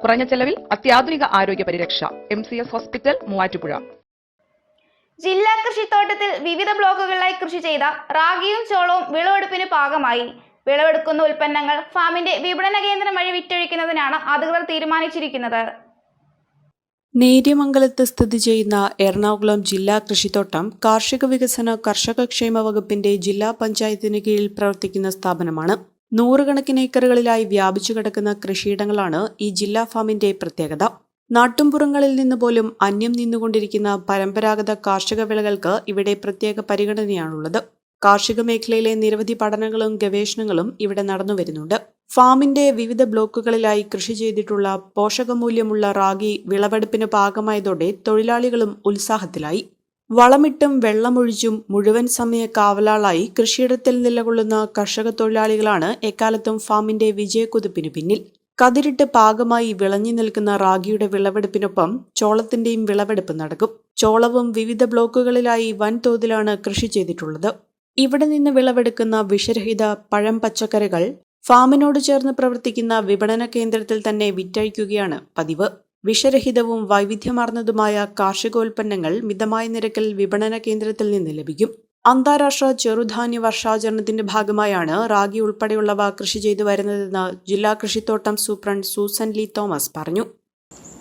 കുറഞ്ഞ ചെലവിൽ അത്യാധുനിക ആരോഗ്യ പരിരക്ഷ. M C S hospital Muvattupuzha. ജില്ലാ കൃഷിത്തോട്ടത്തിൽ വിവിധ ബ്ലോക്കുകളിലായി കൃഷി ചെയ്ത റാഗിയും ചോളവും വിളവെടുപ്പിന് പാകമായി. വിളവെടുക്കുന്ന ഉൽപ്പന്നങ്ങൾ ഫാമിന്റെ വിപണന കേന്ദ്രം വഴി വിറ്റഴിക്കുന്നതിനാണ് അധികൃതർ തീരുമാനിച്ചിരിക്കുന്നത്. നേര്യമംഗലത്ത് സ്ഥിതി ചെയ്യുന്ന എറണാകുളം ജില്ലാ കൃഷിത്തോട്ടം കാർഷിക വികസന കർഷകക്ഷേമ വകുപ്പിന്റെ ജില്ലാ പഞ്ചായത്തിന് കീഴിൽ പ്രവർത്തിക്കുന്ന സ്ഥാപനമാണ്. നൂറുകണക്കിന് ഏക്കറുകളിലായി വ്യാപിച്ചു കിടക്കുന്ന കൃഷിയിടങ്ങളാണ് ഈ ജില്ലാ ഫാമിന്റെ പ്രത്യേകത. നാട്ടുംപുറങ്ങളിൽ നിന്ന് പോലും അന്യം നിന്നുകൊണ്ടിരിക്കുന്ന പരമ്പരാഗത കാർഷിക വിളകൾക്ക് ഇവിടെ പ്രത്യേക പരിഗണനയാണുള്ളത്. കാർഷിക മേഖലയിലെ നിരവധി പഠനങ്ങളും ഗവേഷണങ്ങളും ഇവിടെ നടന്നു വരുന്നുണ്ട്. ഫാമിന്റെ വിവിധ ബ്ലോക്കുകളിലായി കൃഷി ചെയ്തിട്ടുള്ള പോഷകമൂല്യമുള്ള റാഗി വിളവെടുപ്പിന് പാകമായതോടെ തൊഴിലാളികളും ഉത്സാഹത്തിലായി. വളമിട്ടും വെള്ളമൊഴിച്ചും മുഴുവൻ സമയ കാവലാളായി കൃഷിയിടത്തിൽ നിലകൊള്ളുന്ന കർഷക തൊഴിലാളികളാണ് എക്കാലത്തും ഫാമിന്റെ വിജയക്കുതിപ്പിന് പിന്നിൽ. കതിരിട്ട് പാകമായി വിളഞ്ഞു നിൽക്കുന്ന റാഗിയുടെ വിളവെടുപ്പിനൊപ്പം ചോളത്തിന്റെയും വിളവെടുപ്പ് നടക്കും. ചോളവും വിവിധ ബ്ലോക്കുകളിലായി വൻതോതിലാണ് കൃഷി ചെയ്തിട്ടുള്ളത്. ഇവിടെ നിന്ന് വിളവെടുക്കുന്ന വിഷരഹിത പഴം പച്ചക്കറികൾ ഫാമിനോട് ചേർന്ന് പ്രവർത്തിക്കുന്ന വിപണന കേന്ദ്രത്തിൽ തന്നെ വിറ്റഴിക്കുകയാണ് പതിവ്. വിഷരഹിതവും വൈവിധ്യമാർന്നതുമായ കാർഷികോൽപ്പന്നങ്ങൾ മിതമായ നിരക്കിൽ വിപണന കേന്ദ്രത്തിൽ നിന്ന് ലഭിക്കും. അന്താരാഷ്ട്ര ചെറുധാന്യ വർഷാചരണത്തിന്റെ ഭാഗമായാണ് റാഗി ഉൾപ്പെടെയുള്ളവ കൃഷി ചെയ്തു വരുന്നതെന്ന് ജില്ലാ കൃഷിത്തോട്ടം സൂപ്രണ്ട് സൂസൻ ലീ തോമസ് പറഞ്ഞു.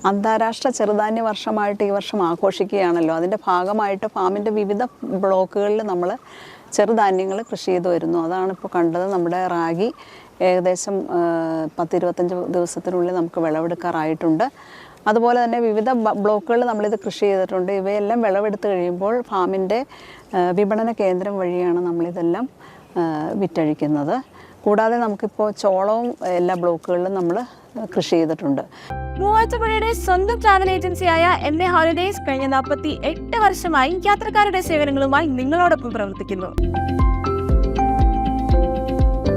അന്താരാഷ്ട്ര ചെറുധാന്യ വർഷമായിട്ട് ഈ വർഷം ആഘോഷിക്കുകയാണല്ലോ. അതിന്റെ ഭാഗമായിട്ട് ഫാമിന്റെ വിവിധ ബ്ലോക്കുകളിൽ നമ്മൾ ചെറുധാന്യങ്ങൾ കൃഷി ചെയ്തു വരുന്നു. അതാണ് ഇപ്പോൾ കണ്ടത്. നമ്മുടെ റാഗി ഏകദേശം പത്തിരുപത്തഞ്ച് ദിവസത്തിനുള്ളിൽ നമുക്ക് വിളവെടുക്കാറായിട്ടുണ്ട്. അതുപോലെ തന്നെ വിവിധ ബ്ലോക്കുകളിൽ നമ്മളിത് കൃഷി ചെയ്തിട്ടുണ്ട്. ഇവയെല്ലാം വിളവെടുത്ത് കഴിയുമ്പോൾ ഫാമിന്റെ വിപണന കേന്ദ്രം വഴിയാണ് നമ്മളിതെല്ലാം വിറ്റഴിക്കുന്നത്. കൂടാതെ നമുക്കിപ്പോൾ ചോളവും എല്ലാ ബ്ലോക്കുകളിലും നമ്മൾ കൃഷി ചെയ്തിട്ടുണ്ട്. മൂവാറ്റുപുഴയുടെ സ്വന്തം ട്രാവൽ ഏജൻസിയായ എം എ ഹോളിഡേയ്സ് കഴിഞ്ഞ നാൽപ്പത്തി എട്ട് വർഷമായി യാത്രക്കാരുടെ സേവനങ്ങളുമായി നിങ്ങളോടൊപ്പം പ്രവർത്തിക്കുന്നു.